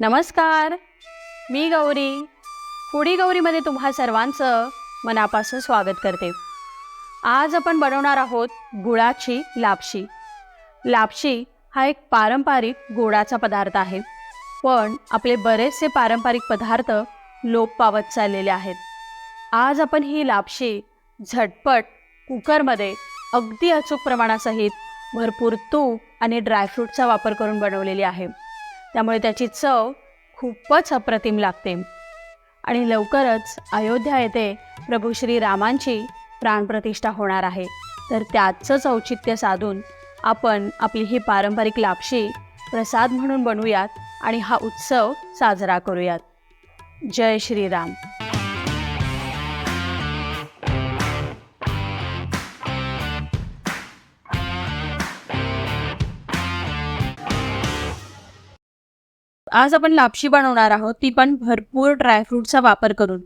नमस्कार. मी गौरी. फुडी गौरीमध्ये तुम्हा सर्वांचं मनापासून स्वागत करते. आज आपण बनवणार आहोत गुळाची लापशी. लापशी हा एक पारंपरिक गोडाचा पदार्थ आहे. पण आपले बरेचसे पारंपरिक पदार्थ लोप पावत चाललेले आहेत. आज आपण ही लापशी झटपट कुकरमध्ये अगदी अचूक प्रमाणासहित भरपूर तूप आणि ड्रायफ्रूटचा वापर करून बनवलेली आहे. त्यामुळे त्याची चव खूपच अप्रतिम लागते. आणि लवकरच अयोध्या येथे प्रभू श्री रामांची प्राणप्रतिष्ठा होणार आहे. तर त्याचंच औचित्य साधून आपण आपली ही पारंपरिक लापशी प्रसाद म्हणून बनवूयात आणि हा उत्सव साजरा करूयात. जय श्रीराम. आज आपण लापशी बनवणार आहोत. ती पण भरपूर ड्रायफ्रूटचा वापर करून.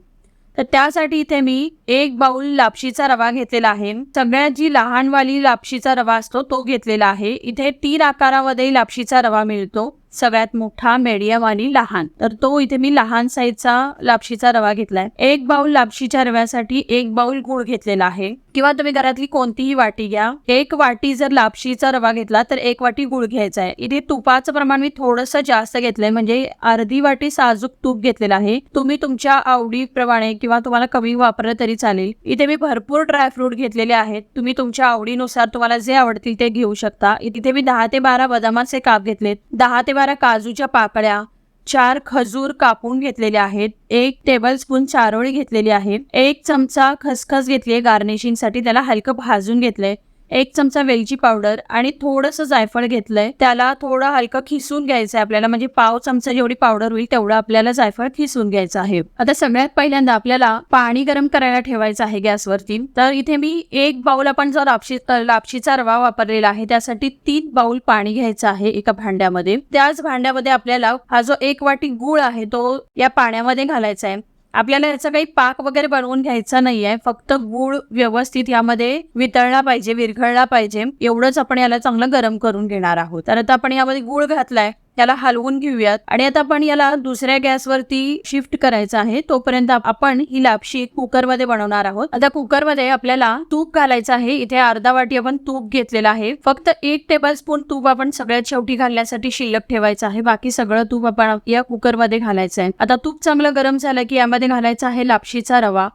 तर त्यासाठी इथे मी एक बाउल लापशीचा रवा घेतलेला आहे. सगळ्यात जी लहानवाली लापशीचा रवा असतो तो घेतलेला आहे. इथे तीन आकारामध्ये लापशीचा रवा मिळतो. सगळ्यात मोठा मीडियम आणि लहान. तर तो इथे मी लहान साईजचा लापशीचा रवा घेतलाय. एक बाउल लापशीच्या रव्यासाठी एक बाउल गुळ घेतलेला आहे. किंवा तुम्ही घरातली कोणतीही वाटी घ्या. एक वाटी जर लापशीचा रवा घेतला तर एक वाटी गुळ घ्यायचा आहे. इथे तुपाचं प्रमाण मी थोडंसं जास्त घेतलंय म्हणजे अर्धी वाटी साजूक तूप घेतलेलं आहे. तुम्ही तुमच्या आवडीप्रमाणे किंवा तुम्हाला कमी वापरलं तरी चालेल. इथे मी भरपूर ड्रायफ्रूट घेतलेले आहेत. तुम्ही तुमच्या आवडीनुसार तुम्हाला जे आवडतील ते घेऊ शकता. इथे मी दहा ते बारा बदामाचे काप घेतलेत. दहा ते बारा काजूच्या पाकळ्या चार खजूर कापून घेतलेले आहेत एक टेबल स्पून चारोळी घेतलेली आहे एक चमचा खसखस घेतली आहे गार्निशिंगसाठी त्याला हलकं भाजून घेतलंय. एक चमचा वेलची पावडर आणि थोडंसं जायफळ घेतलंय. त्याला थोडं हलकं खिसून घ्यायचं आहे आपल्याला म्हणजे पाव चमचा जेवढी पावडर होईल तेवढं आपल्याला जायफळ खिसून घ्यायचं आहे. आता सगळ्यात पहिल्यांदा आपल्याला पाणी गरम करायला ठेवायचं आहे गॅसवरती. तर इथे मी एक बाउल आपण जो लापशी लापशीचा रवा वापरलेला आहे त्यासाठी तीन बाउल पाणी घ्यायचं आहे एका भांड्यामध्ये. त्याच भांड्यामध्ये आपल्याला हा जो एक वाटी गुळ आहे तो या पाण्यामध्ये घालायचा आहे आपल्याला याचा काही पाक वगैरे बनवून घ्यायचा नाहीये. फक्त गूळ व्यवस्थित यामध्ये वितळला पाहिजे विरघळला पाहिजे. एवढंच आपण याला चांगलं गरम करून घेणार आहोत. तर आता आपण यामध्ये गूळ घातलाय. याला हलवून घेऊयात. आणि आता आपण याला दुसऱ्या गॅसवरती शिफ्ट करायचं आहे. तोपर्यंत आपण ही लापशी कुकरमध्ये बनवणार आहोत. आता कुकरमध्ये आपल्याला तूप घालायचं आहे. इथे अर्धा वाटी आपण तूप घेतलेलं आहे. फक्त एक टेबल स्पून तूप आपण सगळ्यात शेवटी घालण्यासाठी शिल्लक ठेवायचं आहे. बाकी सगळं तूप आपण या कुकरमध्ये घालायचं आहे. आता तूप चांगलं गरम झालं की यामध्ये घालायचा आहे लापशीचा रवा.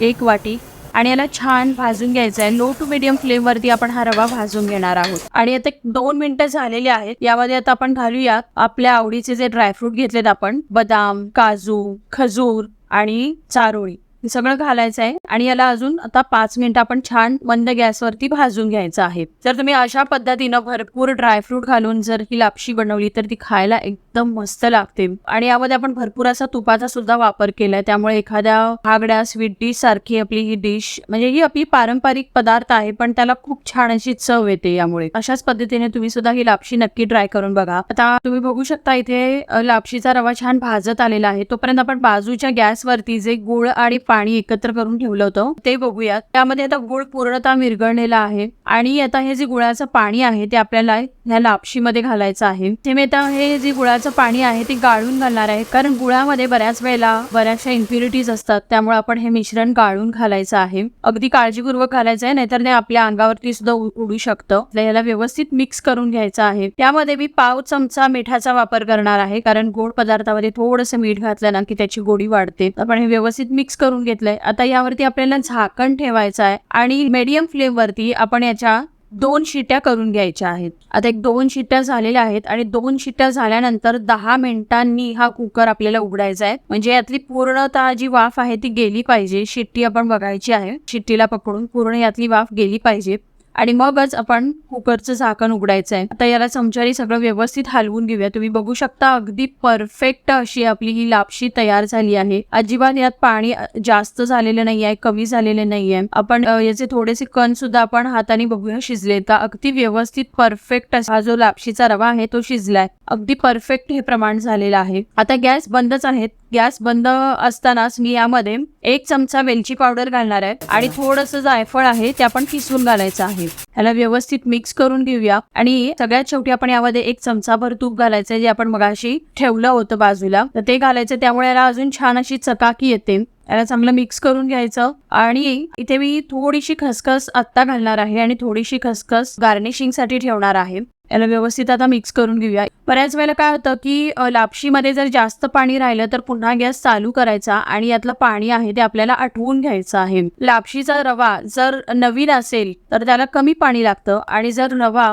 एक वाटी. आणि याला छान भाजून घ्यायचं आहे. लो टू मिडियम फ्लेम वरती आपण हा रवा भाजून घेणार आहोत. आणि आता दोन मिनिटं झालेली आहेत. यामध्ये आता आपण घालूयात आपल्या आवडीचे जे ड्रायफ्रूट घेतलेत आपण बदाम काजू खजूर आणि चारोळी. हे सगळं घालायचं आहे आणि याला अजून आता पाच मिनिटं आपण छान मंद गॅसवरती भाजून घ्यायचं आहे. जर तुम्ही अशा पद्धतीनं भरपूर ड्रायफ्रूट घालून जर ही लापशी बनवली तर ती खायला एकदम मस्त लागते. आणि यामध्ये आपण भरपूर असा तुपाचा सुद्धा वापर केलाय. त्यामुळे एखाद्या भागड्या स्वीट डिश सारखी आपली ही डिश म्हणजे ही आपली पारंपरिक पदार्थ आहे पण त्याला खूप छान अशी चव येते यामुळे. अशाच पद्धतीने तुम्ही सुद्धा ही लापशी नक्की ट्राय करून बघा. आता तुम्ही बघू शकता इथे लापशीचा रवा छान भाजत आलेला आहे. तोपर्यंत आपण बाजूच्या गॅसवरती जे गुळ आणि पाणी एकत्र करून ठेवलं होतं. ते बघूयात. त्यामध्ये आता गुळ पूर्णतः विरघळलेला आहे. आणि आता हे जे गुळाचं पाणी आहे ते आपल्याला ह्या लापशीमध्ये घालायचं आहे. ते मी आता हे जे गुळाचं पाणी आहे ते गाळून घालणार आहे. कारण गुळामध्ये बऱ्याच वेळेला बऱ्याचशा इन्फ्युरिटीज असतात. त्यामुळे आपण हे मिश्रण गाळून घालायचं आहे. अगदी काळजीपूर्वक घालायचं आहे नाहीतर ते आपल्या अंगावरती सुद्धा उडू शकतं. याला व्यवस्थित मिक्स करून घ्यायचं आहे. त्यामध्ये मी पाव चमचा मिठाचा वापर करणार आहे. कारण गोड पदार्थामध्ये थोडंसं मीठ घातलं ना की त्याची गोडी वाढते. आपण हे व्यवस्थित मिक्स करून घेतलंय. आता यावरती आपल्याला झाकण ठेवायचं आहे आणि मीडियम फ्लेमवरती आपण याच्या दोन शिट्या करून घ्यायच्या आहेत. आता एक दोन शिट्ट्या झालेल्या आहेत आणि दोन शिट्ट्या झाल्यानंतर दहा मिनिटांनी हा कुकर आपल्याला उघडायचा आहे. म्हणजे यातली पूर्णतः जी वाफ आहे ती गेली पाहिजे शिट्टी आपण बघायची आहे. शिट्टीला पकडून पूर्ण यातली वाफ गेली पाहिजे. आणि मगच आपण कुकरचं झाकण उघडायचं आहे आता याला चमच्याने सगळं व्यवस्थित हलवून घेऊया. तुम्ही बघू शकता अगदी परफेक्ट अशी आपली ही लापशी तयार झाली आहे. अजिबात यात पाणी जास्त झालेलं नाही आहे कमी झालेले नाही आहे आपण याचे थोडेसे कण सुद्धा आपण हाताने बघूया शिजले तर. अगदी व्यवस्थित परफेक्ट हा जो लापशीचा रवा आहे तो शिजलाय. अगदी परफेक्ट हे प्रमाण झालेलं आहे. आता गॅस बंदच आहेत गॅस बंद असतानाच मी यामध्ये एक चमचा वेलची पावडर घालणार आहे आणि थोडंसं जायफळ आहे ते आपण किसून घालायचं आहे. ह्याला व्यवस्थित मिक्स करून घेऊया. आणि सगळ्यात शेवटी आपण यामध्ये एक चमचाभर तूप घालायचं जे आपण मगाशी ठेवलं होतं बाजूला. तर ते घालायचं. त्यामुळे याला अजून छान अशी चकाकी येते. याला चांगलं मिक्स करून घ्यायचं. आणि इथे मी थोडीशी खसखस आत्ता घालणार आहे आणि थोडीशी खसखस गार्निशिंगसाठी ठेवणार आहे. याला व्यवस्थित आता मिक्स करून घेऊया. बऱ्याच वेळेला काय होतं की लापशीमध्ये जर जास्त पाणी राहिलं तर पुन्हा गॅस चालू करायचा आणि यातलं पाणी आहे ते आपल्याला आठवून घ्यायचं आहे. लापशीचा रवा जर नवीन असेल तर त्याला कमी पाणी लागतं आणि जर रवा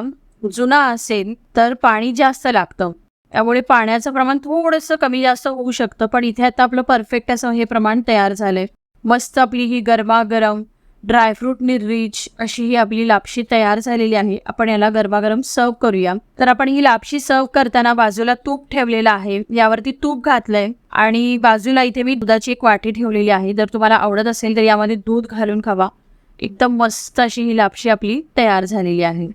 जुना असेल तर पाणी जास्त लागतं. त्यामुळे पाण्याचं प्रमाण थोडंसं कमी जास्त होऊ शकतं पण इथे आता आपलं परफेक्ट असं हे प्रमाण तयार झालंय. मस्त आपली ही गरमागरम ड्रायफ्रूटनी रिच अशी ही आपली लापशी तयार झालेली आहे. आपण याला गरमागरम सर्व करूया. तर आपण ही लापशी सर्व करताना बाजूला तूप ठेवलेलं आहे. यावरती तूप घातलंय आणि बाजूला इथे मी दुधाची एक वाटी ठेवलेली आहे. जर तुम्हाला आवडत असेल तर यामध्ये दूध घालून खावा. एकदम मस्त अशी ही लापशी आपली तयार झालेली आहे.